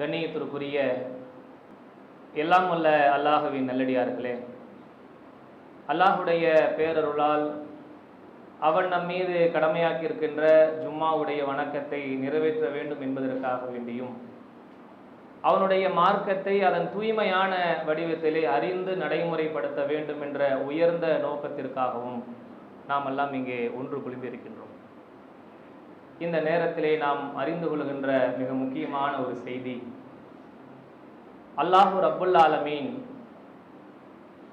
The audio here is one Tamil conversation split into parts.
கண்ணியத்திற்குரிய எல்லாம் வல்ல அல்லாஹுவின் நல்லடியார்களே. அல்லாஹுடைய பேரருளால் அவன் நம் மீது கடமையாக்கியிருக்கின்ற ஜும்மாவுடைய வணக்கத்தை நிறைவேற்ற வேண்டும் என்பதற்காக வேண்டியும் அவனுடைய மார்க்கத்தை அதன் தூய்மையான வடிவத்திலே அறிந்து நடைமுறைப்படுத்த வேண்டும் என்ற உயர்ந்த நோக்கத்திற்காகவும் நாம் எல்லாம் இங்கே ஒன்று குளிந்திருக்கின்றோம் இந்த நேரத்திலே நாம் அறிந்து கொள்கின்ற மிக முக்கியமான ஒரு செய்தி. அல்லாஹு ரப்புல் ஆலமீன்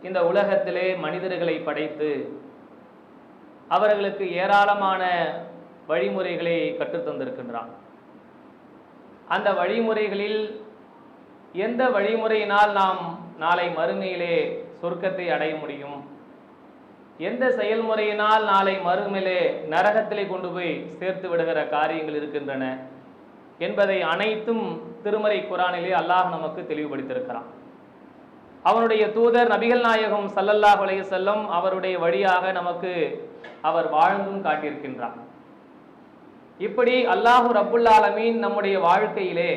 இந்த உலகத்திலே மனிதர்களை படைத்து அவர்களுக்கு ஏராளமான வழிமுறைகளை கற்றுத்தந்திருக்கின்றான் அந்த வழிமுறைகளில் எந்த வழிமுறையினால் நாம் நாளை மறுமையிலே சொர்க்கத்தை அடைய முடியும்? எந்த செயல்முறையினால் நாளை மறுமையிலே நரகத்திலே கொண்டு போய் சேர்த்து விடுகிற காரியங்கள் இருக்கின்றன என்பதை அனைத்தும் திருமறை குரானிலே அல்லாஹ் நமக்கு தெளிவுபடுத்தியிருக்கிறான். அவனுடைய தூதர் நபிகள் நாயகம் சல்லல்லாஹ் உலக செல்லம் அவருடைய வழியாக நமக்கு அவர் வாழ்ந்தும் காட்டியிருக்கின்றார். இப்படி அல்லாஹு ரப்புல் ஆலமீன் நம்முடைய வாழ்க்கையிலே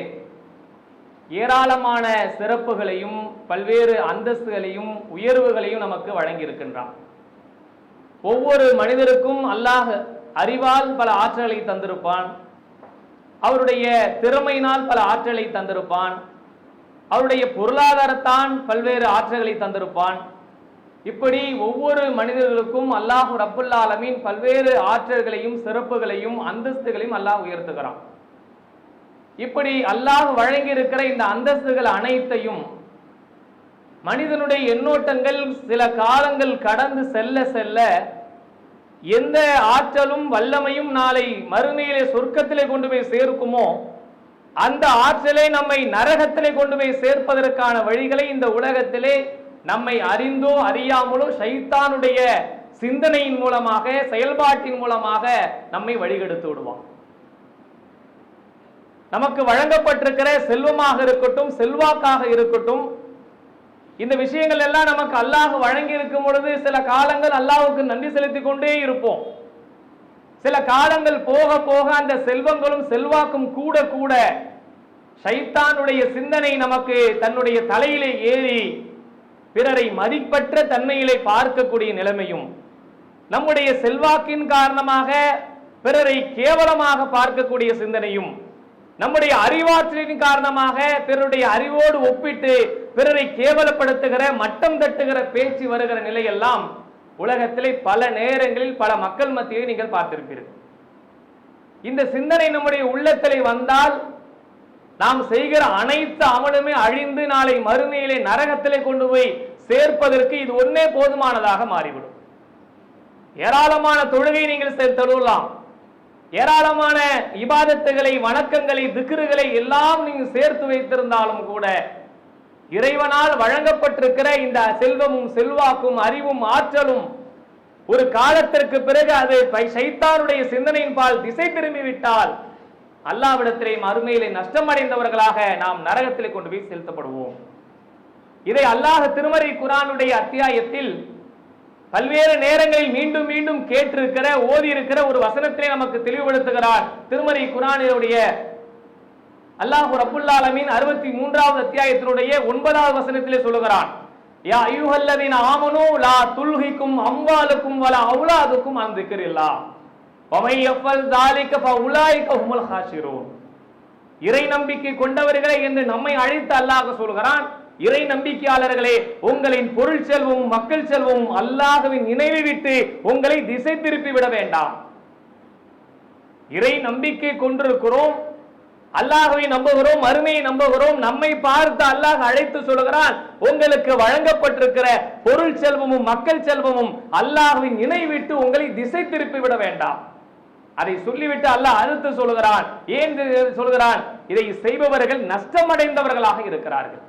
ஏராளமான சிறப்புகளையும் பல்வேறு அந்தஸ்துகளையும் உயர்வுகளையும் நமக்கு வழங்கியிருக்கின்றான். ஒவ்வொரு மனிதருக்கும் அல்லாஹ் அறிவால் பல ஆற்றலை தந்திருப்பான். அவருடைய திறமையினால் பல ஆற்றலை தந்திருப்பான். அவருடைய பொருளாதாரத்தான் பல்வேறு ஆற்றல்களை தந்திருப்பான். இப்படி ஒவ்வொரு மனிதர்களுக்கும் அல்லாஹ் ரப்புல்லா ஆலமீன் பல்வேறு ஆற்றல்களையும் சிறப்புகளையும் அந்தஸ்துகளையும் அல்லாஹ் உயர்த்துகிறான். இப்படி அல்லாஹ் வழங்கி இருக்கிற இந்த அந்தஸ்துகள் அனைத்தையும் மனிதனுடைய எண்ணோட்டங்கள் சில காலங்கள் கடந்து செல்ல செல்ல எந்த ஆற்றலும் வல்லமையும் நாளை மறுமையிலே சொர்க்கத்திலே கொண்டு போய் சேர்க்குமோ அந்த ஆற்றலை நம்மை நரகத்திலே கொண்டு போய் சேர்ப்பதற்கான வழிகளை இந்த உலகத்திலே நம்மை அறிந்தோ அறியாமலோ சைத்தானுடைய சிந்தனையின் மூலமாக செயல்பாட்டின் மூலமாக நம்மை வழிகெடுத்து விடுவான். நமக்கு வழங்கப்பட்டிருக்கிற செல்வமாக இருக்கட்டும் செல்வாக்காக இருக்கட்டும் இந்த விஷயங்கள் எல்லாம் நமக்கு அல்லாஹ் வழங்கி இருக்கும் பொழுது சில காலங்கள் அல்லாஹுக்கு நன்றி செலுத்திக் கொண்டே இருப்போம். சில காலங்கள் போக போக அந்த செல்வங்களும் செல்வாக்கும் கூட கூட ஷைத்தானுடைய சிந்தனை நமக்கு தன்னுடைய தலையிலே ஏறி பிறரை மதிப்பற்ற தன்மையிலே பார்க்கக்கூடிய நிலைமையும் நம்முடைய செல்வாக்கின் காரணமாக பிறரை கேவலமாக பார்க்கக்கூடிய சிந்தனையும் நம்முடைய அறிவாற்றலின் காரணமாக பிறருடைய அறிவோடு ஒப்பிட்டு பிறரை கேவலப்படுத்துகிற மட்டம் தட்டுகிற பேச்சு வருகிற நிலையெல்லாம் உலகத்திலே பல நேரங்களில் பல மக்கள் மத்தியை நீங்கள் பார்த்திருப்பீர்கள். இந்த சிந்தனை நம்முடைய உள்ளத்திலே வந்தால் நாம் செய்கிற அனைத்து அமலுமே அழிந்து நாளை மறுமையிலே நரகத்திலே கொண்டு போய் சேர்ப்பதற்கு இது ஒன்னே போதுமானதாக மாறிவிடும். ஏராளமான தொழுகை நீங்கள் செ- ஏராளமான இபாதத்துகளை வணக்கங்களை திக்ருகளை எல்லாம் நீங்கள் சேர்த்து வைத்திருந்தாலும் கூட இறைவனால் வழங்கப்பட்டிருக்கிற இந்த செல்வமும் செல்வாக்கும் அறிவும் ஆற்றலும் ஒரு காலத்திற்கு பிறகு அது பை- சைத்தானுடைய சிந்தனையின் பால் திசை திரும்பிவிட்டால் அல்லாவிடத்திலே மறுமையிலே நஷ்டமடைந்தவர்களாக நாம் நரகத்திலே கொண்டு போய் செலுத்தப்படுவோம். இதை அல்லாஹ் திருமறை குரானுடைய அத்தியாயத்தில் பல்வேறு நேரங்களில் மீண்டும் மீண்டும் கேட்டிருக்கிற ஓதி இருக்கிற ஒரு வசனத்திலே நமக்கு தெளிவுபடுத்துகிறார் திருமறை குரானினுடைய அல்லாஹ் ரபுல்லாலமின் அறுபத்தி மூன்றாவது அத்தியாயத்தினுடைய ஒன்பதாவது வசனத்திலே சொல்லுகிறான் யா ஐயுஹல்லதின் ஆமனு லா துல்ஹிக்கும் அம்பாலுக்கும் வல அவுலாதுக்கும் அன் திக்ரில்லா. வமை யஃபல் தாலிக ஃபஉலாயிக உமல் ஹாசிரோ இறை நம்பிக்கை கொண்டவர்களே என்று நம்மை அழைத்து அல்லாஹ் சொல்கிறான் இறை நம்பிக்கையாளர்களே உங்களின் பொருள் செல்வமும் மக்கள் செல்வமும் அல்லாஹவின் நினைவை விட்டு உங்களை திசை திருப்பி விட வேண்டாம். இறை நம்பிக்கை கொண்டிருக்கிறோம் அல்லாஹ்வை நம்புகிறோம் அருமையை நம்புகிறோம் நம்மை பார்த்து அல்லாஹ் அழைத்து சொல்கிறான் உங்களுக்கு வழங்கப்பட்டிருக்கிற பொருள் செல்வமும் மக்கள் செல்வமும் அல்லாஹவின் நினைவிட்டு உங்களை திசை திருப்பி விட வேண்டாம். அதை சொல்லிவிட்டு அல்லாஹ் அழுத்து சொல்கிறான் ஏன் சொல்கிறான்? இதை செய்பவர்கள் நஷ்டமடைந்தவர்களாக இருக்கிறார்கள்.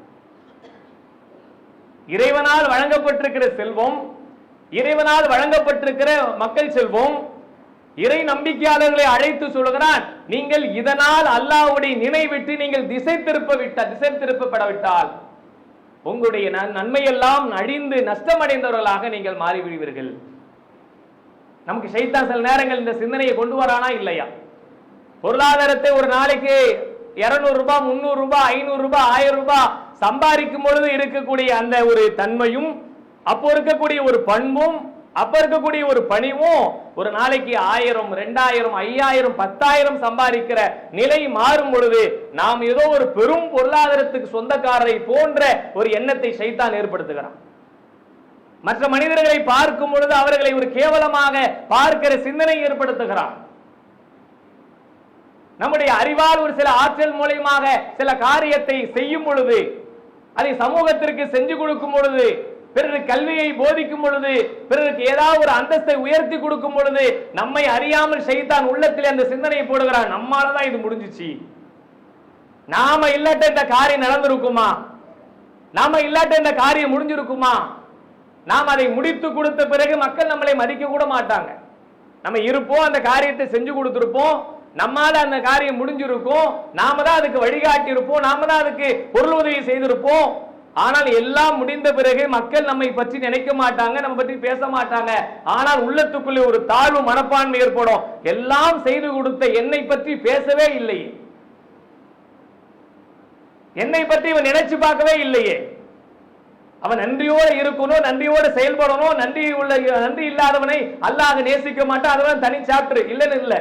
இறைவனால் வழங்கப்பட்டிருக்கிற செல்வம் இறைவனால் வழங்கப்பட்டிருக்கிற மக்கள் செல்வம் இறை நம்பிக்கையாளர்களை அழைத்து சொல்கிறான் நீங்கள் இதனால் அல்லாஹ்வுடைய நினைவிட்டு நீங்கள் திசை திருப்ப விட்ட திசை திருப்பப்படவிட்டால் உங்களுடைய நன்- நன்மையெல்லாம் அழிந்து நஷ்டமடைந்தவர்களாக நீங்கள் மாறிவிடுவீர்கள். நமக்கு ஷைத்தான் சில நேரங்கள் இந்த சிந்தனையை கொண்டு வரானா இல்லையா? பொருளாதாரத்தை ஒரு நாளைக்கு இருநூறு ரூபாய் முந்நூறு ரூபாய் ஐநூறு ரூபாய் ஆயிரம் ரூபாய் சம்பாதிக்கும் பொழுது இருக்கக்கூடிய அந்த ஒரு தன்மையும் அப்போ இருக்கக்கூடிய ஒரு பண்பும் அப்ப இருக்கக்கூடிய ஒரு பணிவும் ஒரு நாளைக்கு ஆயிரம் ரெண்டாயிரம் ஐயாயிரம் பத்தாயிரம் சம்பாதிக்கிற நிலை மாறும் பொழுது நாம் ஏதோ ஒரு பெரும் பொருளாதாரத்துக்கு சொந்தக்காரரை போன்ற ஒரு எண்ணத்தை சைத்தான் ஏற்படுத்துகிறான். மற்ற மனிதர்களை பார்க்கும் பொழுது அவர்களை ஒரு கேவலமாக பார்க்கிற சிந்தனை ஏற்படுத்துகிறான். நம்முடைய அறிவால் ஒரு சில ஆற்றல் மூலியமாக சில காரியத்தை செய்யும் பொழுது அதை சமூகத்திற்கு செஞ்சு கொடுக்கும் பொழுது பிறருக்கு கல்வியை போதிக்கும் பொழுது பிறருக்கு ஏதாவது ஒரு அந்தஸ்தை உயர்த்தி கொடுக்கும் பொழுது நம்மை அறியாமல் செய்தான் உள்ளத்தில் அந்த சிந்தனையை போடுகிறான். நம்மாலதான் இது முடிஞ்சிச்சு. நாம இல்லாட்ட இந்த காரியம் நடந்திருக்குமா? நாம இல்லாட்ட இந்த காரியம் முடிஞ்சிருக்குமா? நாம் அதை முடித்து கொடுத்த பிறகு மக்கள் நம்மளை மதிக்க கூட மாட்டாங்க. நம்ம இருப்போம் அந்த காரியத்தை செஞ்சு கொடுத்துருப்போம். நம்மால அந்த காரியம் முடிஞ்சிருக்கும். நாம தான் அதுக்கு வழிகாட்டி இருப்போம் நாம தான் அதுக்கு பொருள் உதவி செய்திருப்போம். ஆனால் எல்லாம் முடிந்த பிறகு மக்கள் நம்மை பற்றி நினைக்க மாட்டாங்க நம்ம பற்றி பேச மாட்டாங்க. ஆனால் உள்ளத்துக்குள்ளே ஒரு தாழ்வு மனப்பான்மை ஏற்படும். எல்லாம் செய்து கொடுத்த என்னை பற்றி பேசவே இல்லையே. என்னை பற்றி இவன் நினைச்சு பார்க்கவே இல்லையே. அவன் நன்றியோடு இருக்கணும் நன்றியோடு செயல்படணும். நன்றி உள்ள நன்றி இல்லாதவனை அல்லாஹ் நேசிக்க மாட்டான். அதுவன் தனி சாப்டர். இல்லைன்னு இல்லை.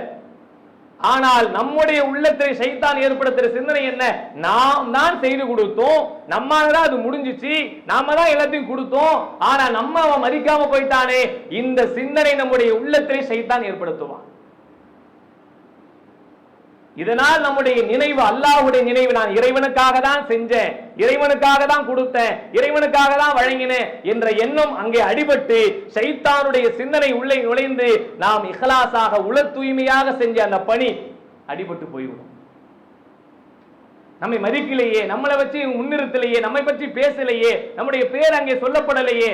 ஆனால் நம்முடைய உள்ளத்தில் சைத்தான் ஏற்படுத்துற சிந்தனை என்ன? நாம் தான் செய்து கொடுத்தோம். நம்மால தான் அது முடிஞ்சிச்சு. நாம தான் எல்லாத்தையும் கொடுத்தோம். ஆனா நம்ம அவன் மதிக்காம போயிட்டானே. இந்த சிந்தனை நம்முடைய உள்ளத்திலே சைத்தான் ஏற்படுத்துவான். இதனால் நம்முடைய நினைவு அல்லாஹ்வுடைய நினைவு. நான் இறைவனுக்காக தான் செஞ்சேன். இறைவனுக்காக தான் கொடுத்தேன். இறைவனுக்காக தான் வழங்கினேன் என்ற எண்ணம் அங்கே அடிபட்டு ஷைத்தானுடைய சிந்தனை உள்ளே நுழைந்து நாம் இஹலாசாக உள தூய்மையாக செஞ்ச அந்த பணி அடிபட்டு போய்விடும். நம்மை மதிக்கலையே நம்மளை வச்சு முன்னிறுத்தலையே நம்மை பற்றி பேசலையே நம்முடைய பேர் அங்கே சொல்லப்படலையே.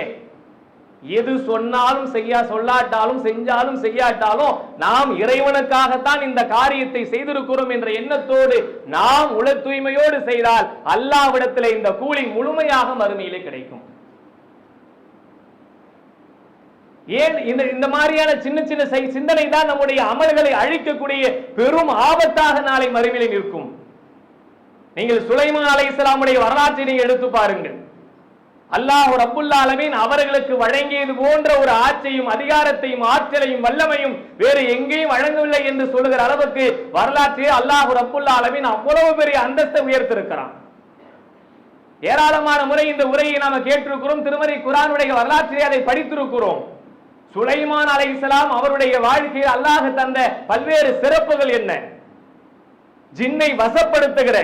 எது சொன்னாலும் செய்யா சொல்லாட்டாலும் செஞ்சாலும் செய்யாட்டாலும் நாம் இறைவனுக்காகத்தான் இந்த காரியத்தை செய்திருக்கிறோம் என்ற எண்ணத்தோடு நாம் உள தூய்மையோடு செய்தால் அல்லாவிடத்தில் இந்த கூலி முழுமையாக மறுமையிலே கிடைக்கும். ஏன் இந்த இந்த மாதிரியான சின்ன சின்ன செய்- சிந்தனை தான் நம்முடைய அமல்களை அழிக்கக்கூடிய பெரும் ஆபத்தாக நாளை மறுமையில் நிற்கும். நீங்கள் சுலைமான் அலைஹிஸ்ஸலாமுடைய வரலாற்றை நீங்கள் எடுத்து பாருங்கள். அல்லாஹ் ரப்புல் அலமீன் அவர்களுக்கு வழங்கியது போன்ற ஒரு ஆட்சியும் அதிகாரத்தையும் ஆற்றலையும் வல்லமையும் வேறு எங்கேயும் வழங்கவில்லை என்று சொல்லுகிற அளவுக்கு வரலாற்றில் அல்லாஹ் ரப்புல் அலமீன் அவ்வளவு பெரிய அந்தஸ்தை உயர்த்திருக்கிறான். ஏராளமான முறை இந்த உரையை நாம கேட்டிருக்கிறோம். திருமதி குரானுடைய வரலாற்றிலே அதை படித்திருக்கிறோம். சுலைமான் அலை இஸ்லாம் அவருடைய வாழ்க்கையில் அல்லாஹ் தந்த பல்வேறு சிறப்புகள் என்ன? ஜின்னை வசப்படுத்துகிற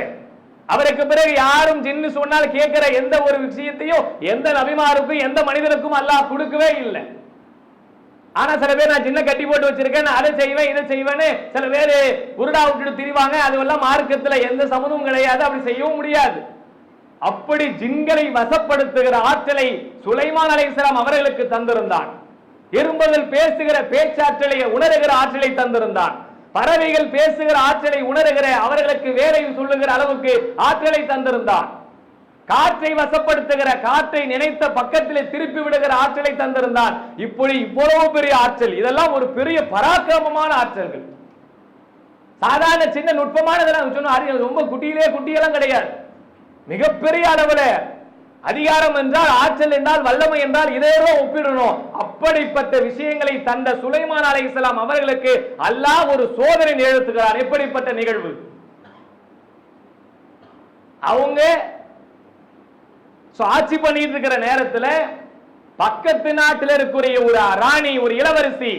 அவருக்கு பிறகு யாரும் ஜின்னு சொன்னால் கேட்கிற எந்த ஒரு விஷயத்தையும் எந்த நபிமாருக்கும் எந்த மனிதனுக்கும் அல்லாஹ் கொடுக்கவே இல்லை. ஆனா சில பேர் நான் சின்ன கட்டி போட்டு வச்சிருக்கேன் அதை செய்வேன் இதை செய்வேன்னு சில பேர் உருடா விட்டுட்டு திரிவாங்க. அதுவெல்லாம் மார்க்கத்துல எந்த சம்மதமும் கிடையாது அப்படி செய்யவும் முடியாது. அப்படி ஜின்களை வசப்படுத்துகிற ஆற்றலை சுலைமான் அலைஹிஸ்ஸலாம் அவர்களுக்கு தந்திருந்தான். எறும்பதில் பேசுகிற பேச்சாற்றலை உணர்கிற ஆற்றலை தந்திருந்தான். பறவைகள் பேசுகிற ஆற்றலை உணர்கிற அவர்களுக்கு வேலையும் சொல்லுகிற அளவுக்கு ஆற்றலை தந்திருந்தான் காற்றை வசப்படுத்துகிற காற்றை நினைத்த பக்கத்திலே திருப்பி விடுகிற ஆற்றலை தந்திருந்தான் இப்படி இவ்வளவு பெரிய ஆற்றல் இதெல்லாம் ஒரு பெரிய பராக்கிரமமான ஆற்றல்கள். சாதாரண சின்ன நுட்பமானதெல்லாம் சொன்ன ரொம்ப குட்டியிலே குட்டியெல்லாம் கிடையாது. மிகப்பெரிய அளவில் அதிகாரம் என்றால் ஆற்றல் என்றால் வல்லமை என்றால் இதையோ ஒப்பிடணும். அப்படிப்பட்ட விஷயங்களை தந்த சுலைமான் அலை இஸ்லாம் அவர்களுக்கு அல்லாஹ் ஒரு சோதனை நிகழ்த்துகிறார் எப்படிப்பட்ட நிகழ்வு? அவங்க ஆட்சி பண்ணிட்டு இருக்கிற நேரத்தில் பக்கத்து நாட்டில் இருக்கக்கூடிய ஒரு ராணி ஒரு இளவரசி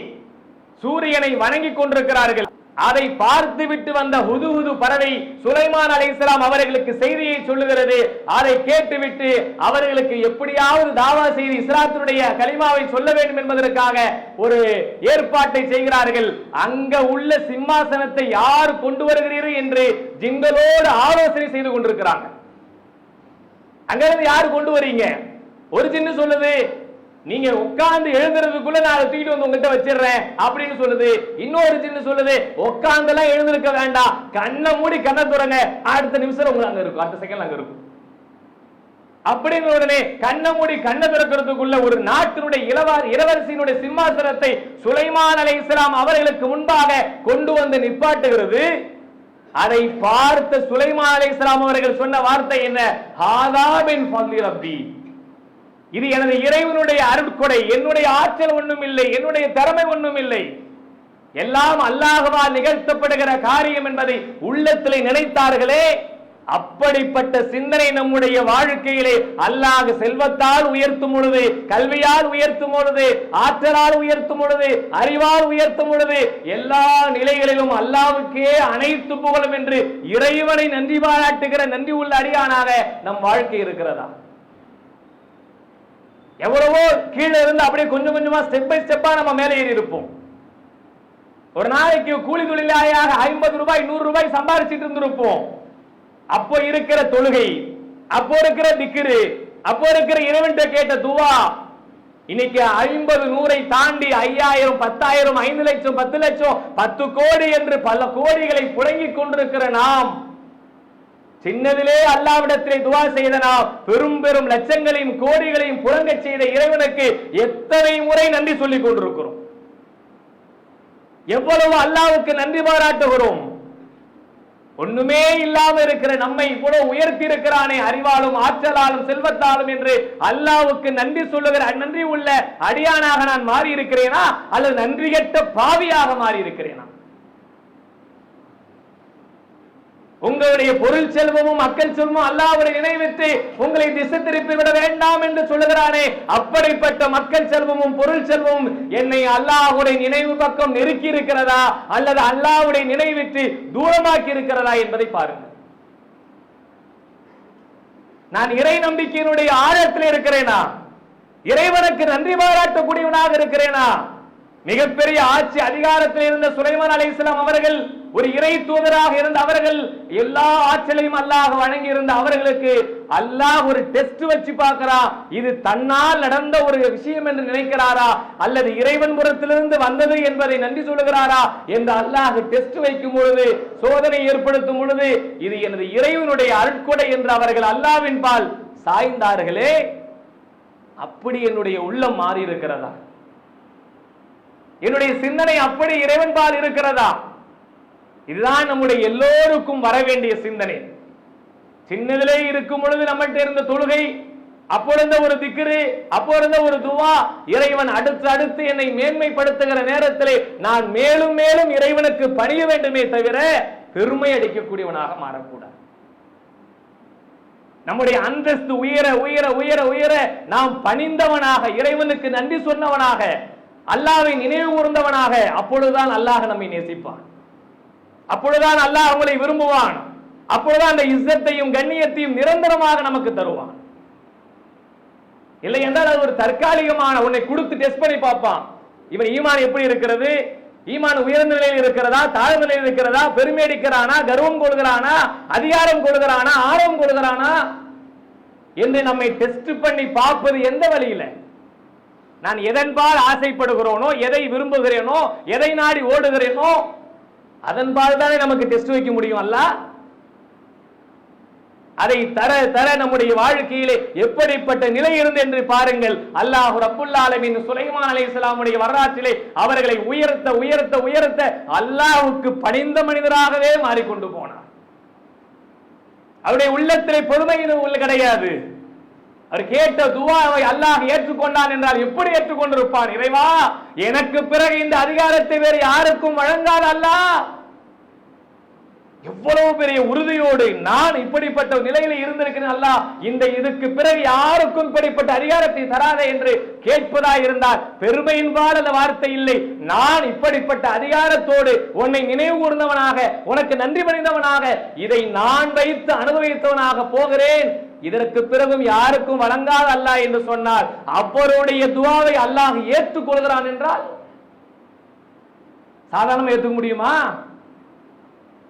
சூரியனை வணங்கி கொண்டிருக்கிறார்கள். அதை பார்த்து விட்டு வந்த ஹுது பறவை சுலைமான் அலைஹிஸ்ஸலாம் அவர்களுக்கு செய்தியை சொல்லுகிறது. அதை கேட்டுவிட்டு அவர்களுக்கு எப்படியாவது தாவா செய்து இஸ்லாத்தினுடைய கலிமாவை சொல்ல வேண்டும் என்பதற்காக ஒரு ஏற்பாட்டை செய்கிறார்கள். அங்க உள்ள சிம்மாசனத்தை யார் கொண்டு வருகிறீர்கள் என்று ஜிங்களோடு ஆலோசனை செய்து கொண்டிருக்கிறாங்க. அங்கிருந்து யாரு கொண்டு வரீங்க? ஒரு சின்ன சொல்லுது நீங்க உட்கார்ந்து எழுதுறதுக்குள்ள நான் அதை தூக்கிட்டு வந்து உங்ககிட்ட வச்சிடுறேன் அப்படின்னு சொல்லுது. இன்னொரு சின்ன சொல்லுது உட்கார்ந்து எல்லாம் எழுந்திருக்க வேண்டாம். கண்ணை மூடி கண்ணை துறங்க அடுத்த நிமிஷம் உங்களுக்கு அங்க இருக்கும். அடுத்த செகண்ட் அங்க இருக்கும். அப்படிங்கிற உடனே கண்ணை மூடி கண்ணை திறக்கிறதுக்குள்ள ஒரு நாட்டினுடைய இளவார் இளவரசியினுடைய சிம்மாசனத்தை சுலைமான் அலை இஸ்லாம் அவர்களுக்கு முன்பாக கொண்டு வந்து நிப்பாட்டுகிறது. அதை பார்த்த சுலைமான் அலைஹிஸ்ஸலாம் அவர்கள் சொன்ன வார்த்தை என்ன? ஹாதாபின் பின் ரப்பி. இது எனது இறைவனுடைய அருட்கொடை. என்னுடைய ஆற்றல் ஒண்ணும் இல்லை. என்னுடைய திறமை ஒண்ணும் இல்லை. எல்லாம் அல்லாஹவால் நிகழ்த்தப்படுகிற காரியம் என்பதை உள்ளத்திலே நினைத்தார்களே. அப்படிப்பட்ட சிந்தனை நம்முடைய வாழ்க்கையிலே அல்லாஹ் செல்வத்தால் உயர்த்தும் பொழுது கல்வியால் உயர்த்தும் பொழுது ஆற்றலால் உயர்த்தும் பொழுது அறிவால் உயர்த்தும் பொழுது எல்லா நிலைகளிலும் அல்லாவுக்கே அனைத்து புகழும் என்று இறைவனை நன்றி பாராட்டுகிற நன்றி உள்ள அடியானாக நம் வாழ்க்கை இருக்கிறதா? எவ்வளவோ கீழே இருந்து அப்படியே கொஞ்சம் கொஞ்சமா ஸ்டெப் பை ஸ்டெப்பா நம்ம மேலே ஏறி இருப்போம். ஒரு நாளைக்கு கூலி தொழிலாளியாக ஐம்பது ரூபாய் நூறு ரூபாய் சம்பாரிச்சிட்டு இருந்திருப்போம். அப்போ இருக்கிற தொழுகை அப்போ இருக்கிற திக்கிரு அப்போ இருக்கிற இறைவன்ட்ட கேட்ட துவா இன்னைக்கு ஐம்பது நூறை தாண்டி ஐயாயிரம் பத்தாயிரம் ஐந்து லட்சம் பத்து லட்சம் பத்து கோடி என்று பல கோடிகளை புழங்கிக் கொண்டிருக்கிற நாம் சின்னதிலே அல்லாவிடத்திலே துவா செய்த நாம் பெரும் பெரும் லட்சங்களையும் கோடிகளையும் புழங்கச் செய்த இறைவனுக்கு எத்தனை முறை நன்றி சொல்லிக் கொண்டிருக்கிறோம். எவ்வளவு அல்லாவுக்கு நன்றி பாராட்டுகிறோம். ஒண்ணுமே இல்லாம இருக்கிற நம்மை இவ்வளவு உயர்த்தி இருக்கிறானே அறிவாலும் ஆற்றலாலும் செல்வத்தாலும் என்று அல்லாவுக்கு நன்றி சொல்லுகிற நன்றி உள்ள அடியானாக நான் மாறி இருக்கிறேனா அல்லது நன்றி கெட்ட பாவியாக மாறி இருக்கிறேனா உங்களுடைய பொருள் செல்வமும் மக்கள் செல்வமும் அல்லாவுடைய நினைவித்து உங்களை திசை திருப்பி விட வேண்டாம் என்று சொல்லுகிறானே. அப்படிப்பட்ட மக்கள் செல்வமும் பொருள் செல்வமும் என்னை அல்லாஹ்வுடைய நினைவு பக்கம் நெருக்கி இருக்கிறதா அல்லது அல்லாஹ்வுடைய நினைவிட்டு தூரமாக்கி இருக்கிறதா என்பதை பாருங்கள். நான் இறை நம்பிக்கையினுடைய ஆழத்தில் இருக்கிறேனா? இறைவனுக்கு நன்றி பாராட்டக்கூடியவனாக இருக்கிறேனா? மிகப்பெரிய ஆட்சி அதிகாரத்தில் இருந்த சுலைமான் அலைஹிஸ்ஸலாம் அவர்கள் ஒரு இறை தூதராக இருந்த அவர்கள் எல்லா ஆற்றலையும் அல்லாஹ் வழங்கி இருந்த அவர்களுக்கு அல்லாஹ் ஒரு டெஸ்ட் வச்சு பார்க்கறா. இது தன்னால் நடந்த ஒரு விஷயம் என்று நினைக்கிறாரா? அல்லது இறைவன் புறத்திலிருந்து வந்தது என்பதை நன்றி சொல்லுகிறாரா? என்று அல்லாஹ் டெஸ்ட் வைக்கும் பொழுது சோதனை ஏற்படுத்தும் பொழுது இது எனது இறைவனுடைய அருட்கொடை என்று அவர்கள் அல்லாவின் பால் சாய்ந்தார்களே. அப்படி என்னுடைய உள்ளம் மாறி இருக்கிறதா என்னுடைய சிந்தனை அப்படி இறைவன் பால் இருக்கிறதா? இதுதான் நம்முடைய எல்லோருக்கும் வர வேண்டிய சிந்தனை. சின்னதிலே இருக்கும் பொழுது நம்மகிட்ட இருந்த தொழுகை அப்போ இருந்த ஒரு திக்ரு அப்போ இருந்த ஒரு துவா இறைவன் அடுத்து அடுத்து என்னை மேன்மைப்படுத்துகிற நேரத்திலே நான் மேலும் மேலும் இறைவனுக்கு பணிய வேண்டுமே தவிர பெருமை அடிக்கக்கூடியவனாக மாறக்கூடாது. நம்முடைய அந்தஸ்து உயர உயர உயர உயர நாம் பணிந்தவனாக இறைவனுக்கு நன்றி சொன்னவனாக அல்லாவை நினைவு கூர்ந்தவனாக அப்பொழுதுதான் அல்லாஹ் நம்மை நேசிப்பான். அப்பொழுதுதான் அல்லாஹ் அவங்களை விரும்புவான். அப்பொழுதுதான் அந்த இஸ்ஸத்தையும் கண்ணியத்தையும் நிரந்தரமாக நமக்கு தருவான். இல்லை என்றால் அது ஒரு தற்காலிகமான உன்னை கொடுத்து டெஸ்ட் பண்ணி பார்ப்பான். இவன் ஈமான் எப்படி இருக்கிறது? ஈமான் உயர்ந்த நிலையில் இருக்கிறதா? தாழ்ந்த நிலையில் இருக்கிறதா? பெருமை அடிக்கிறானா? கர்வம் கொள்கிறானா? அதிகாரம் கொள்கிறானா? ஆர்வம் கொள்கிறானா? என்று நம்மை டெஸ்ட் பண்ணி பார்ப்பது எந்த வழியில? நான் எதன்பால் ஆசைப்படுகிறோனோ எதை விரும்புகிறேனோ எதை நாடி ஓடுகிறேனோ அதன்பால் தானே நமக்கு டெஸ்ட் வைக்க முடியும் அல்ல? அதை தர தர நம்முடைய வாழ்க்கையிலே எப்படிப்பட்ட நிலை இருந்து என்று பாருங்கள். அல்லாஹ் ரப்புல் சுலைமான் அலி இஸ்லாமுடைய வரலாற்றிலே அவர்களை உயர்த்த உயர்த்த உயர்த்த அல்லாஹுக்கு பணிந்த மனிதராகவே மாறிக்கொண்டு போனார். அவருடைய உள்ளத்திலே பொறுமை உள்ள கிடையாது. அவர் கேட்ட துவாவை அல்லாஹ் ஏற்றுக்கொண்டான் என்றால் எப்படி ஏற்றுக்கொண்டிருப்பான் இறைவா எனக்கு பிறகு இந்த அதிகாரத்தை வேறு யாருக்கும் வழங்கால் அல்லாஹ் எவ்வளவு பெரிய உறுதியோடு நான் இப்படிப்பட்ட நிலையில இருந்திருக்கிறேன் அல்லாஹ் இந்த இதுக்கு பிறகு யாருக்கும் இப்படிப்பட்ட அதிகாரத்தை தராதே என்று கேட்பதாய் இருந்தால் பெருமையின்பால் அந்த வார்த்தை இல்லை. நான் இப்படிப்பட்ட அதிகாரத்தோடு உன்னை நினைவு கூர்ந்தவனாக உனக்கு நன்றி பணிந்தவனாக இதை நான் வைத்து அனுபவித்தவனாக போகிறேன். இதற்கு பிறகும் யாருக்கும் வழங்காத அல்லாஹ் என்று சொன்னால் அவருடைய துவாவை அல்லாஹ் ஏற்றுக்கொள்கிறான் என்றால் சாதாரணமா ஏற்றுக்க முடியுமா?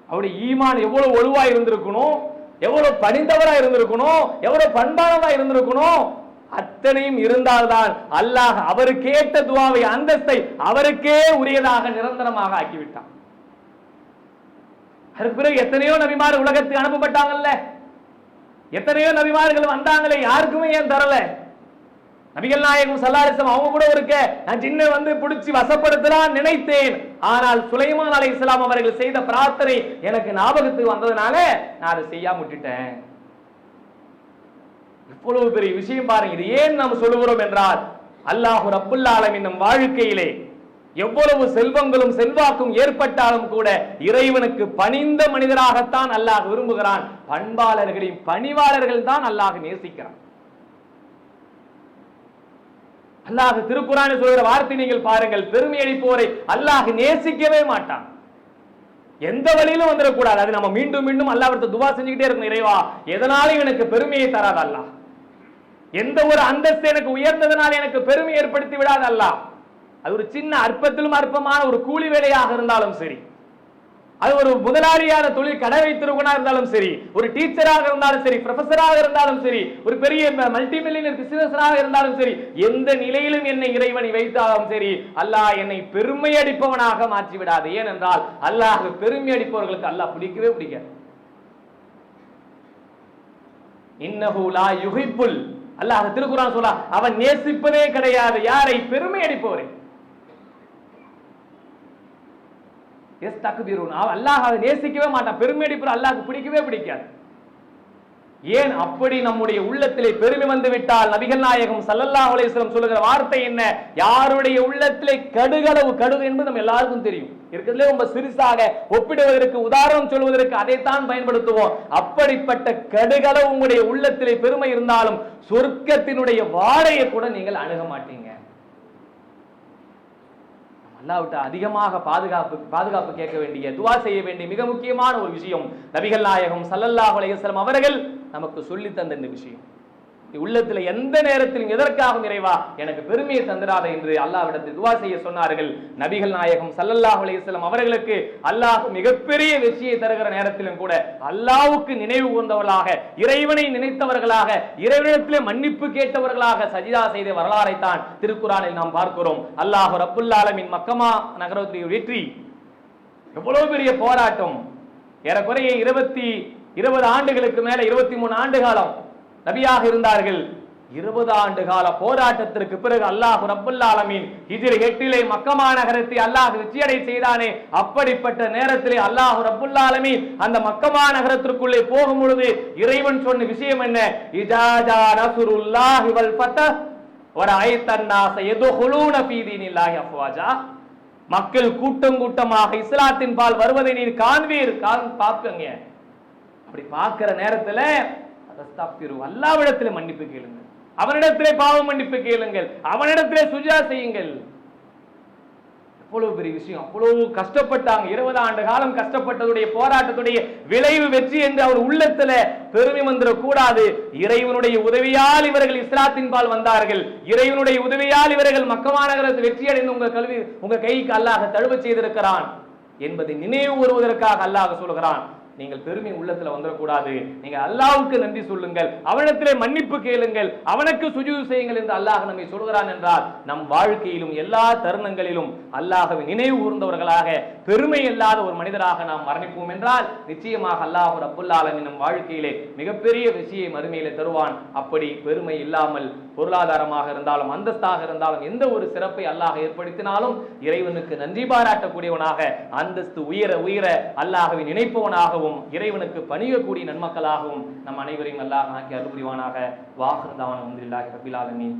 அவருடைய ஈமான் எவ்வளவு ஒழுவா இருந்திருக்கணும்? எவ்வளவு பணிந்தவரா இருந்திருக்கணும்? எவ்வளவு பண்பானவா இருந்திருக்கணும்? அத்தனையும் இருந்தால்தான் அல்லாஹ் அவர் துவாவை அந்தஸ்தை அவருக்கே உரியதாக நிரந்தரமாக ஆக்கிவிட்டான். அதுக்கு பிறகு எத்தனையோ நபிமார் உலகத்துக்கு அனுப்பப்பட்டாங்கல்ல? எத்தனையோ நபிமார்கள் வந்தாங்களே யாருக்குமே ஏன் தரல? நபிகள் நாயகம் சல்லாரிசம் அவங்க கூட இருக்க நான் சின்ன வந்து பிடிச்சி வசப்படுத்தலாம் நினைத்தேன். ஆனால் சுலைமான் அலை இஸ்லாம் அவர்கள் செய்த பிரார்த்தனை எனக்கு ஞாபகத்துக்கு வந்ததுனால நான் அதை செய்யாம விட்டுட்டேன். இவ்வளவு பெரிய விஷயம் பாருங்க இது ஏன் நாம் சொல்லுகிறோம் என்றால் அல்லாஹு ரப்புல் ஆலமீன் நம் வாழ்க்கையிலே எவ்வளவு செல்வங்களும் செல்வாக்கும் ஏற்பட்டாலும் கூட இறைவனுக்கு பணிந்த மனிதராகத்தான் அல்லாஹ் விரும்புகிறான். பண்பாளர்களின் பணிவாளர்கள் தான் அல்லாஹ் நேசிக்கிறான். அல்லாஹ் திருக்குறானை சொல்கிற வார்த்தை நீங்கள் பாருங்கள் பெருமை அடிப்போரை அல்லாஹ் நேசிக்கவே மாட்டான். எந்த வழியிலும் வந்துடக்கூடாது. அது நம்ம மீண்டும் மீண்டும் அல்லாவிடத்தை துவா செஞ்சுக்கிட்டே இருக்கணும் இறைவா. எதனாலும் எனக்கு பெருமையை தராது அல்லாஹ். எந்த ஒரு அந்தஸ்து எனக்கு உயர்ந்ததனால் எனக்கு பெருமை ஏற்படுத்தி விடாது அல்லாஹ். அது ஒரு சின்ன அற்பத்திலும் அற்பமான ஒரு கூலி வேலையாக இருந்தாலும் சரி. அது ஒரு முதலாளியான தொழில் கடை வைத்திருக்கனா இருந்தாலும் சரி ஒரு டீச்சராக இருந்தாலும் சரி ப்ரொஃபஸராக இருந்தாலும் சரி ஒரு பெரிய மல்டி மில்லியனர் பிசினஸராக இருந்தாலும் சரி எந்த நிலையிலும் என்னை இறைவனை வைத்தாலும் சரி அல்லாஹ் என்னை பெருமை அடிப்பவனாக மாற்றி விடாது ஏனென்றால் அல்லாஹ் பெருமை அடிப்பவர்களுக்கு அல்லாஹ் பிடிக்கவே பிடிக்காது. இன்னஹூலா லா அல்லாஹ் திருக்குறான் சொல்லா அவன் நேசிப்பதே கிடையாது. யாரை? பெருமை அடிப்பவரை. எஸ் தக்குபீரூன் அல்லாஹ் அதை நேசிக்கவே மாட்டான். பெருமை அடிப்பவர் அல்லாஹ்க்கு பிடிக்கவே பிடிக்காது. ஏன் அப்படி நம்முடைய உள்ளத்திலே பெருமை வந்து விட்டால்? நபிகள் நாயகம் சல்லல்லா அலைஹி சொல்லுகிற வார்த்தை என்ன? யாருடைய உள்ளத்திலே கடுகளவு கடுகு என்பது நம்ம எல்லாருக்கும் தெரியும். இருக்கிறதுலே ரொம்ப சிறுசாக ஒப்பிடுவதற்கு உதாரணம் சொல்வதற்கு அதைத்தான் பயன்படுத்துவோம். அப்படிப்பட்ட கடுகளவு உங்களுடைய உள்ளத்திலே பெருமை இருந்தாலும் சொர்க்கத்தினுடைய வாடையை கூட நீங்கள் அணுக மாட்டீங்க. அல்லாவிட்ட அதிகமாக பாதுகாப்பு பாதுகாப்பு கேட்க வேண்டிய துவா செய்ய வேண்டிய மிக முக்கியமான ஒரு விஷயம் நபிகள் நாயகம் சல்லல்லாஹு அலைஹி அவர்கள் நமக்கு சொல்லி தந்த இந்த விஷயம். உள்ளத்துல எந்த நேரத்திலும் எதற்காகவும் இறைவா எனக்கு பெருமையை தந்திராத என்று அல்லாவிடத்தில் துவா செய்ய சொன்னார்கள். நபிகள் நாயகம் சல்லல்லாஹ் அலையம் அவர்களுக்கு அல்லாஹ் மிகப்பெரிய வெற்றியை தருகிற நேரத்திலும் கூட அல்லாவுக்கு நினைவு கூர்ந்தவர்களாக இறைவனை நினைத்தவர்களாக இறைவனிடத்திலே மன்னிப்பு கேட்டவர்களாக சஜிதா செய்த வரலாறைத்தான் திருக்குறானில் நாம் பார்க்கிறோம். அல்லாஹ் ரப்புல்லாலமின் மக்கமா நகரத்துடைய வெற்றி. எவ்வளவு பெரிய போராட்டம். ஏறக்குறைய இருபத்தி இருபது ஆண்டுகளுக்கு மேல இருபத்தி மூணு ஆண்டு காலம். நபியாக இருந்தார்கள். இருபது ஆண்டு கால போராட்டத்திற்கு பிறகு அல்லாஹ் ரபுல்லாலமீன் இதில் எட்டிலே மக்கமா நகரத்தை அல்லாஹ் வெற்றியடை செய்தானே. அப்படிப்பட்ட நேரத்திலே அல்லாஹ் ரபுல்லாலமீன் அந்த மக்கமா நகரத்திற்குள்ளே போகும் பொழுது இறைவன் சொன்ன விஷயம் என்ன? இஜாஜா நசுருல்லாஹி வல் ஃபத ஒரு ஐத்தன்னாச எதுஹுலூன ஃபீதீனில்லாஹி அஃவாஜா மக்கள் கூட்டம் கூட்டமாக இஸ்லாத்தின் பால் வருவதை நீர் காண்பீர். காண் பார்க்குங்க. அப்படி பார்க்கிற நேரத்துல அல்லாவிடத்திலே மன்னிப்பு கேளுங்கள். அவனிடத்திலே பாவ மன்னிப்பு கேளுங்கள். அவனிடத்திலே சுஜா செய்யுங்கள். அவ்வளவு பெரிய விஷயம். அவ்வளவு கஷ்டப்பட்டாங்க. இருபது ஆண்டு காலம் கஷ்டப்பட்டதுடைய போராட்டத்துடைய விளைவு வெற்றி என்று அவர் உள்ளத்துல பெருமை வந்துட கூடாது இறைவனுடைய உதவியால் இவர்கள் இஸ்லாத்தின் பால் வந்தார்கள். இறைவனுடைய உதவியால் இவர்கள் மக்கமாநகரத்தில் வெற்றி அடைந்து உங்க கல்வி உங்க கைக்கு அல்லாஹ் தழுவ செய்திருக்கிறான் என்பதை நினைவு கூறுவதற்காக அல்லாஹ் சொல்கிறான். நீங்கள் பெருமை உள்ளத்துல வந்துடக்கூடாது நீங்க அல்லாவுக்கு நன்றி சொல்லுங்கள். அவனிடத்திலே மன்னிப்பு கேளுங்கள். அவனுக்கு சுஜூ செய்யுங்கள் என்று அல்லாஹ் நம்மை சொல்கிறான் என்றால் நம் வாழ்க்கையிலும் எல்லா தருணங்களிலும் அல்லாஹவை நினைவு கூர்ந்தவர்களாக பெருமை இல்லாத ஒரு மனிதராக நாம் மரணிப்போம் என்றால் நிச்சயமாக அல்லாஹ் ரப்புல் நம் வாழ்க்கையிலே மிகப்பெரிய விஷயம் மறுமையிலே தருவான். அப்படி பெருமை இல்லாமல் பொருளாதாரமாக இருந்தாலும் அந்தஸ்தாக இருந்தாலும் எந்த ஒரு சிறப்பை அல்லாஹ் ஏற்படுத்தினாலும் இறைவனுக்கு நன்றி பாராட்டக்கூடியவனாக அந்தஸ்து உயர உயர அல்லாஹ்வை நினைப்பவனாகவும் இறைவனுக்கு பணியக்கூடிய நன்மக்களாகவும் நம் அனைவரையும் அல்லாஹ் ஆக்கி அருள் புரிவானாக. வாஹர் தாவான் அல்ஹம்துலில்லாஹி ரபில் ஆலமீன்.